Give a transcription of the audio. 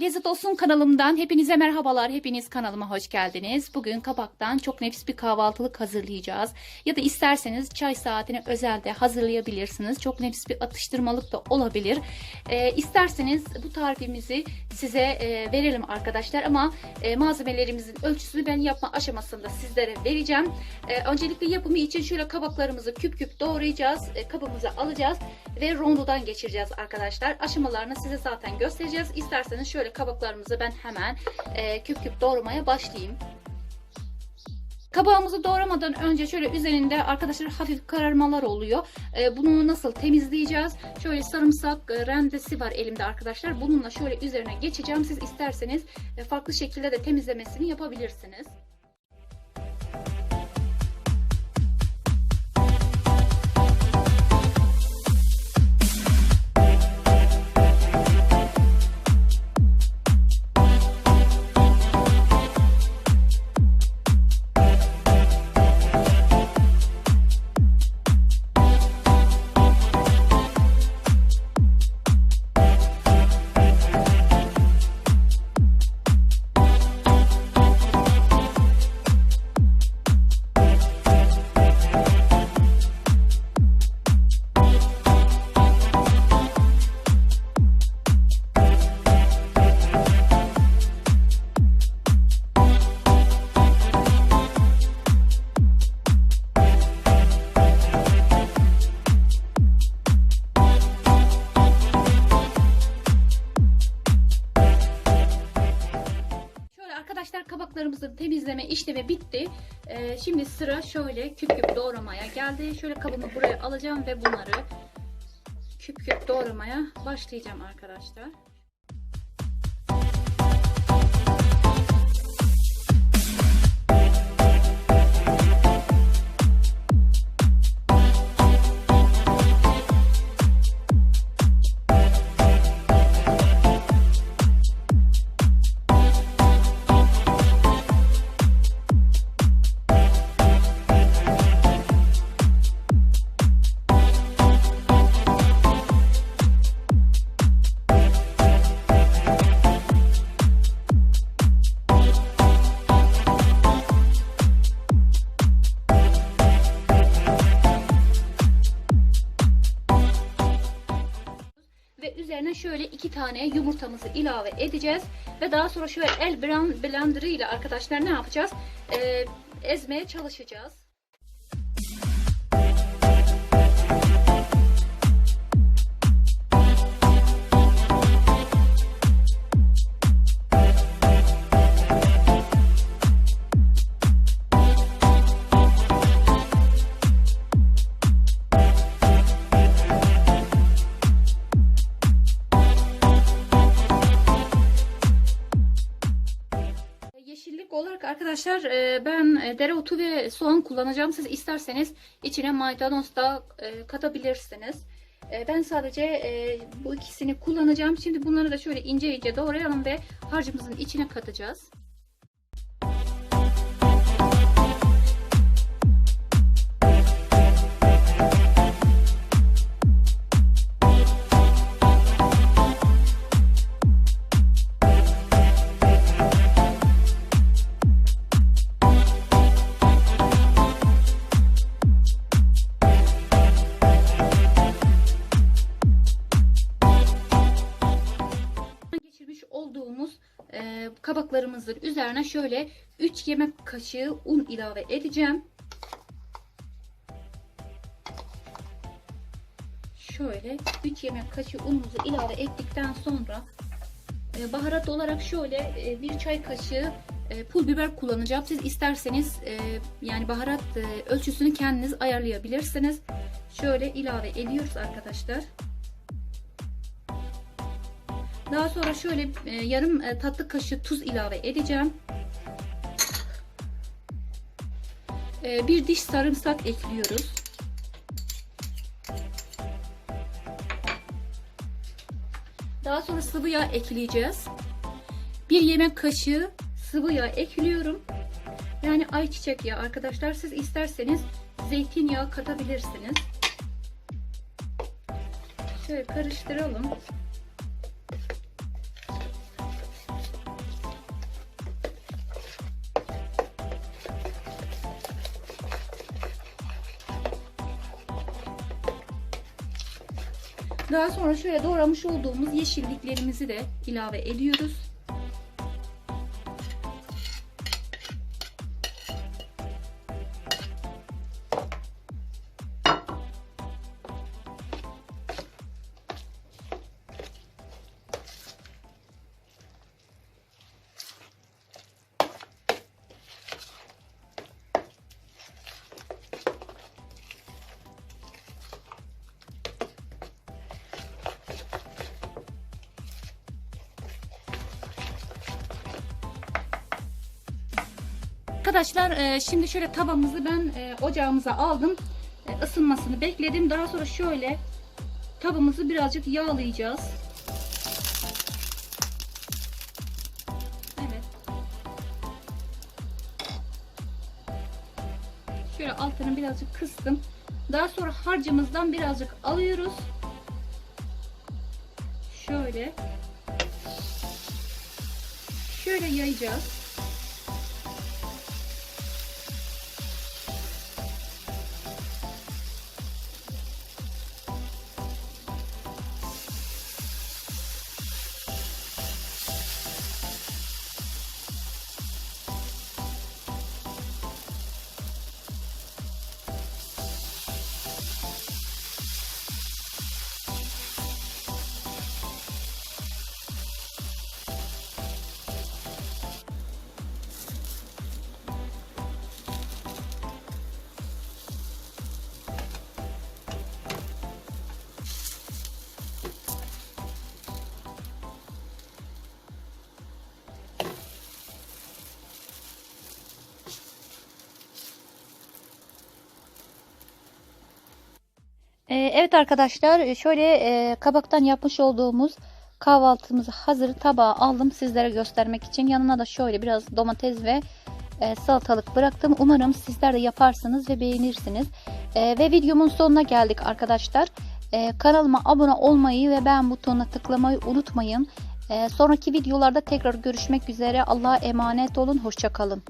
Lezzet Olsun kanalımdan hepinize merhabalar. Hepiniz kanalıma hoş geldiniz. Bugün kabaktan çok nefis bir kahvaltılık hazırlayacağız. Ya da isterseniz çay saatine özelde hazırlayabilirsiniz. Çok nefis bir atıştırmalık da olabilir. Ee, isterseniz bu tarifimizi size e, verelim arkadaşlar. Ama e, malzemelerimizin ölçüsünü ben yapma aşamasında sizlere vereceğim. E, öncelikle yapımı için şöyle kabaklarımızı küp küp doğrayacağız. E, kabımıza alacağız ve rondodan geçireceğiz arkadaşlar. Aşamalarını size zaten göstereceğiz. İsterseniz şöyle kabaklarımızı ben hemen e, küp küp doğramaya başlayayım. Kabağımızı doğramadan önce şöyle üzerinde arkadaşlar hafif kararmalar oluyor. E, bunu nasıl temizleyeceğiz? Şöyle sarımsak e, rendesi var elimde arkadaşlar. Bununla şöyle üzerine geçeceğim. Siz isterseniz e, farklı şekilde de temizlemesini yapabilirsiniz. Kabaklarımızın temizleme işlemi bitti. Ee, şimdi sıra şöyle küp küp doğramaya geldi. Şöyle kabımı buraya alacağım ve bunları küp küp doğramaya başlayacağım arkadaşlar. İki tane yumurtamızı ilave edeceğiz. Ve daha sonra şöyle el blen- blenderı ile arkadaşlar ne yapacağız? Ee, ezmeye çalışacağız. Arkadaşlar e, ben e, dereotu ve soğan kullanacağım. Siz isterseniz içine maydanoz da e, katabilirsiniz. Ben sadece bu ikisini kullanacağım. Şimdi bunları da şöyle ince ince doğrayalım ve harcımızın içine katacağız. E, kabaklarımızın üzerine şöyle 3 yemek kaşığı un ilave edeceğim. Şöyle 3 yemek kaşığı unumuzu ilave ettikten sonra e, baharat olarak şöyle e, bir çay kaşığı e, pul biber kullanacağım. Siz isterseniz e, yani baharat e, ölçüsünü kendiniz ayarlayabilirsiniz. Şöyle ilave ediyoruz arkadaşlar. Daha sonra şöyle e, yarım e, tatlı kaşığı tuz ilave edeceğim. E, bir diş sarımsak ekliyoruz. Daha sonra sıvı yağ ekleyeceğiz. Bir yemek kaşığı sıvı yağ ekliyorum. Yani ayçiçek yağı arkadaşlar. Siz isterseniz zeytinyağı katabilirsiniz. Şöyle karıştıralım. Daha sonra şöyle doğramış olduğumuz yeşilliklerimizi de ilave ediyoruz. Arkadaşlar e, şimdi şöyle tavamızı ben e, ocağımıza aldım. E, ısınmasını bekledim. Daha sonra şöyle tavamızı birazcık yağlayacağız. Evet. Şöyle altını birazcık kıstım. Daha sonra harcımızdan birazcık alıyoruz. Şöyle. Şöyle yayacağız. Evet arkadaşlar e, şöyle e, kabaktan yapmış olduğumuz kahvaltımızı hazır tabağa aldım sizlere göstermek için. Yanına da şöyle biraz domates ve e, salatalık bıraktım. Umarım sizler de yaparsınız ve beğenirsiniz. Ve videomun sonuna geldik arkadaşlar. Kanalıma abone olmayı ve beğen butonuna tıklamayı unutmayın. Sonraki videolarda tekrar görüşmek üzere. Allah'a emanet olun. Hoşçakalın.